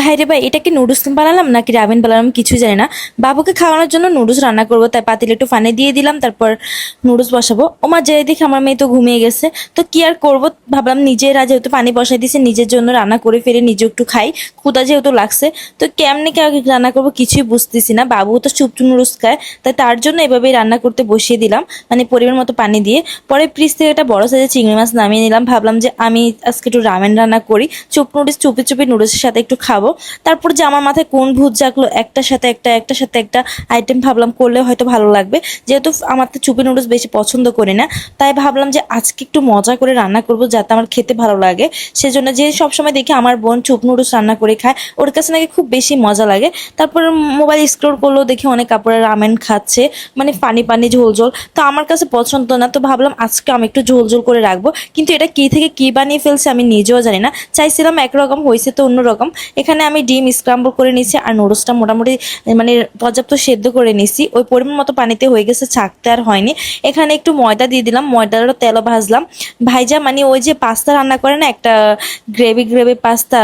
ভাইরে ভাই, এটা কি নুডলস বানালাম নাকি রামেন বানালাম কিছু জানি না। বাবুকে খাওয়ানোর জন্য নুডলস রান্না করব, তাই পাতিলে একটু পানি দিয়ে দিলাম, তারপর নুডলস বসাবো। ও ওমা যাই দেখি আমার মেয়ে তো ঘুমিয়ে গেছে। তো কি আর করব? ভাবলাম নিজেরা যেহেতু পানি বসাই দিয়েছে নিজের জন্য রান্না করে ফেলে নিজে একটু খাই। ক্ষুদা যেহেতু লাগছে, তো কেমনে কে রান্না করব কিছুই বুঝতেছি না। বাবু তো চুপ নুডলস খায়, তাই তার জন্য এভাবেই রান্না করতে বসিয়ে দিলাম মানে পরিমাণ মতো পানি দিয়ে। পরে ফ্রিজ থেকে একটা বড় সাইজের চিংড়ি মাছ নামিয়ে নিলাম, ভাবলাম যে আমি আজকে একটু রামেন রান্না করি। চুপ নুডলস, চুপি চুপি নুডলসের সাথে একটু খাব। তারপর যে আমার মাথায় কোন ভূত জাগলো একটার সাথে একটা একটার সাথে একটা আইটেম ভাবলাম করলে হয়তো ভালো লাগবে। যেহেতু আমার তো চুপি নুডলস বেশি পছন্দ করি না, তাই ভাবলাম যে আজকে একটু মজা করে রান্না করব যাতে আমার খেতে ভালো লাগে। সেজন্য যে সবসময় দেখি আমার বোন চুপ নুডলস রান্না করে খায়, ওর কাছে নাকি খুব বেশি মজা লাগে। তারপর মোবাইল স্ক্রোল করল দেখি অনেক কাপড়ে রামেন খাচ্ছে মানে পানি পানি ঝোল ঝোল। তো আমার কাছে পছন্দ না, তো ভাবলাম আজকে আমি একটু ঝোল ঝোল করে রাখব। কিন্তু এটা কি থেকে কি বানিয়ে ফেলছে আমি নিজেও জানি না। চাইছিলাম একরকম, হয়েছে তো অন্যরকম। এখানে আমি ডিম স্ক্রাম্বল করে নিয়েছি আর নুডলসটা মোটামুটি মানে পর্যাপ্ত সেদ্ধ করে নিয়েছি। ওই পরিমাণ মতো পানিতে হয়ে গেছে, ছাকতে আর হয়নি। এখানে একটু ময়দা দিয়ে দিলাম, ময়দারও তেলও ভাজলাম। ভাইজা মানে ওই যে পাস্তা রান্না করে না, একটা গ্রেভি গ্রেভি পাস্তা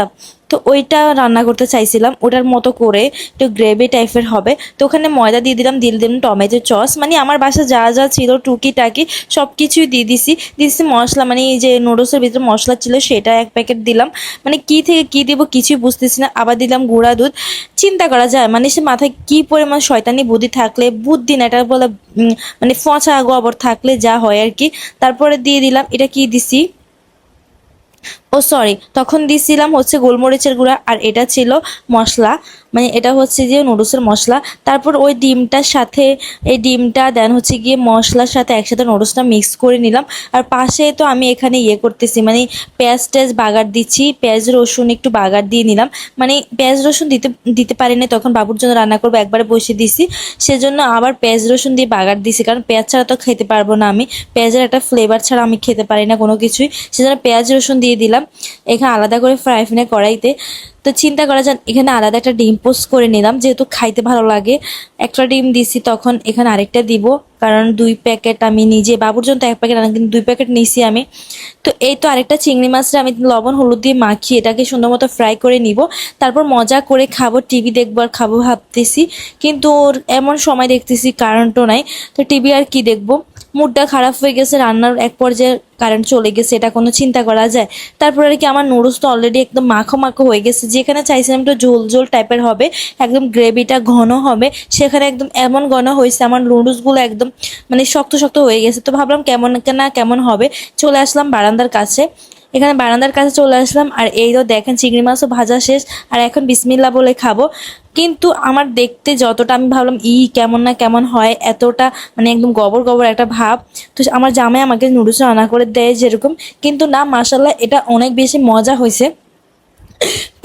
তো ওইটা রান্না করতে চাইছিলাম, ওটার মতো করে একটু গ্রেভি টাইপের হবে। তো ওখানে ময়দা দিয়ে দিলাম দিয়ে দিলাম টমেটো চস মানে আমার বাসা যা যা ছিল টুকি টাকি সব কিছুই দিয়ে দিছি। দিয়েছি মশলা মানে এই যে নুডলসের ভিতরে মশলা ছিল, সেটা এক প্যাকেট দিলাম। মানে কি থেকে কি দিব কিছুই বুঝতেছি না। আবার দিলাম গুঁড়া দুধ। চিন্তা করা যায় মানে সে মাথায় কি পরিমাণ শয়তানি বুদ্ধি থাকলে, বুদ্ধি না, এটা বলে মানে ফচা গোবর থাকলে যা হয় আর কি। তারপরে দিয়ে দিলাম, এটা কি দিছি? ও সরি তখন দিয়েছিলাম হচ্ছে গোলমরিচের গুঁড়া আর এটা ছিল মশলা মানে এটা হচ্ছে যে নুডলসের মশলা। তারপর ওই ডিমটার সাথে, এই ডিমটা দেন হচ্ছে গিয়ে মশলার সাথে একসাথে নুডলসটা মিক্স করে নিলাম। আর পাশে তো আমি এখানে ইয়ে করতেছি মানে পেঁয়াজ টেজ বাগার দিচ্ছি, পেঁয়াজ, রসুন একটু বাগার দিয়ে নিলাম। মানে পেঁয়াজ, রসুন দিতে দিতে পারি না তখন বাবুর জন্য রান্না করব, একবারে বসে দিছি। সেজন্য আবার পেঁয়াজ, রসুন দিয়ে বাগার দিছি, কারণ পেঁয়াজ ছাড়া তো খেতে পারব না আমি। পেঁয়াজের একটা ফ্লেভার ছাড়া আমি খেতে পারি না কোনো কিছুই। সেজন্য পেঁয়াজ, রসুন দিয়ে দিলাম। এখানে আলাদা করে ফ্রাই প্যানে কড়াইতে তো চিন্তা করা যান এখানে আলাদা একটা ডিম পোস্ট করে নিলাম, যেহেতু খাইতে ভালো লাগে। একটা ডিম দিছি, তখন এখানে আরেকটা দিব, কারণ দুই প্যাকেট আমি নিজে, বাবুর জন্য এক প্যাকেট আনা, কিন্তু দুই প্যাকেট নিছি আমি। তো এই তো আরেকটা চিংড়ি মাছটা আমি লবণ, হলুদ দিয়ে মাখিয়ে এটাকে সুন্দর মতো ফ্রাই করে নিব। তারপর মজা করে খাব টিভি দেখব আর খাব ভাবতেছি, কিন্তু ওর এমন সময় দেখতেছি কারেন্টও নাই। তো টিভি আর কি দেখব? মুডটা খারাপ হয়ে গেছে, রান্নার এক পর্যায়ে কারেন্ট চলে গেছে, এটা কোনো চিন্তা করা যায়? তারপর আর কি আমার নুডলস তো অলরেডি একদম মাখো মাখো হয়ে গেছে যেখানে চাইছিলাম একটু ঝোল ঝোল টাইপের হবে, একদম গ্রেভিটা ঘন হবে, সেখানে একদম এমন ঘন হয়েছে, আমার নুডলসগুলো একদম মানে শক্ত শক্ত হয়ে গেছে। তো ভাবলাম কেমন না কেমন হবে, চলে আসলাম বারান্দার কাছে। এখানে বারান্দার কাছে চলে আসলাম, আর এই তো দেখেন চিংড়ি মাছও ভাজা শেষ, আর এখন বিসমিল্লা বলে খাব। কিন্তু আমার দেখতে যতটা আমি ভাবলাম, ই কেমন না কেমন হয়, এতটা মানে একদম গবর গবর একটা ভাব। তো আমার জামাই আমাকে নুডলস রান্না করে দেয় যেরকম। কিন্তু না মাসাল্লাহ এটা অনেক বেশি মজা হয়েছে।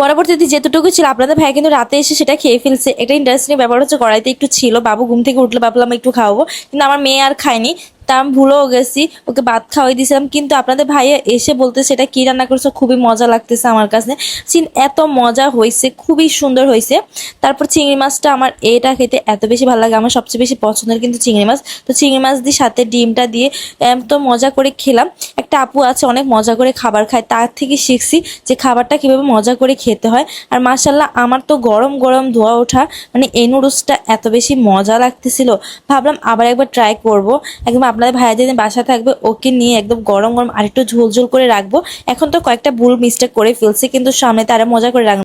পরবর্তীতে যেতটুকু ছিল, আপনাদের ভাই কিন্তু রাতে এসে সেটা খেয়ে ফেলছে। এটা ইন্টারেস্টিং ব্যাপার হচ্ছে, কড়াইতে একটু ছিল, বাবু ঘুম থেকে উঠলে, ভাবলাম একটু খাওয়াবো। কিন্তু আমার মেয়ে আর খায়নি। তা আমি ভুলেও গেছি, ওকে ভাত খাওয়াই দিয়েছিলাম কিন্তু আপনাদের ভাইয়া এসে বলতে সেটা কি রান্না করছ? খুবই মজা লাগতেছে আমার কাছে। চিন এত মজা হয়েছে খুবই সুন্দর হয়েছে তারপর চিংড়ি মাছটা আমার এটা খেতে এত বেশি ভালো লাগে, আমার সবচেয়ে বেশি পছন্দের কিন্তু চিংড়ি মাছ। তো চিংড়ি মাছ দিয়ে সাথে ডিমটা দিয়ে এত মজা করে খেলাম। একটা আপু আছে, অনেক মজা করে খাবার খায়, তার থেকে শিখছি যে খাবারটা কীভাবে মজা করে খেতে হয়। আর মার্শাল্লাহ আমার তো গরম গরম ধোয়া ওঠা মানে এই নুডলসটা এত বেশি মজা লাগতেছিল। ভাবলাম আবার একবার ট্রাই করব। একদম আপনাদের ভাইয়া যেদিন বাসা থাকবে, ওকে নিয়ে একদম গরম গরম আরেকটু ঝোল ঝোল করে রাখব। এখন তো কয়েকটা ভুল মিস্টেক করে ফেলছি, কিন্তু সামনে তারা মজা করে রাখব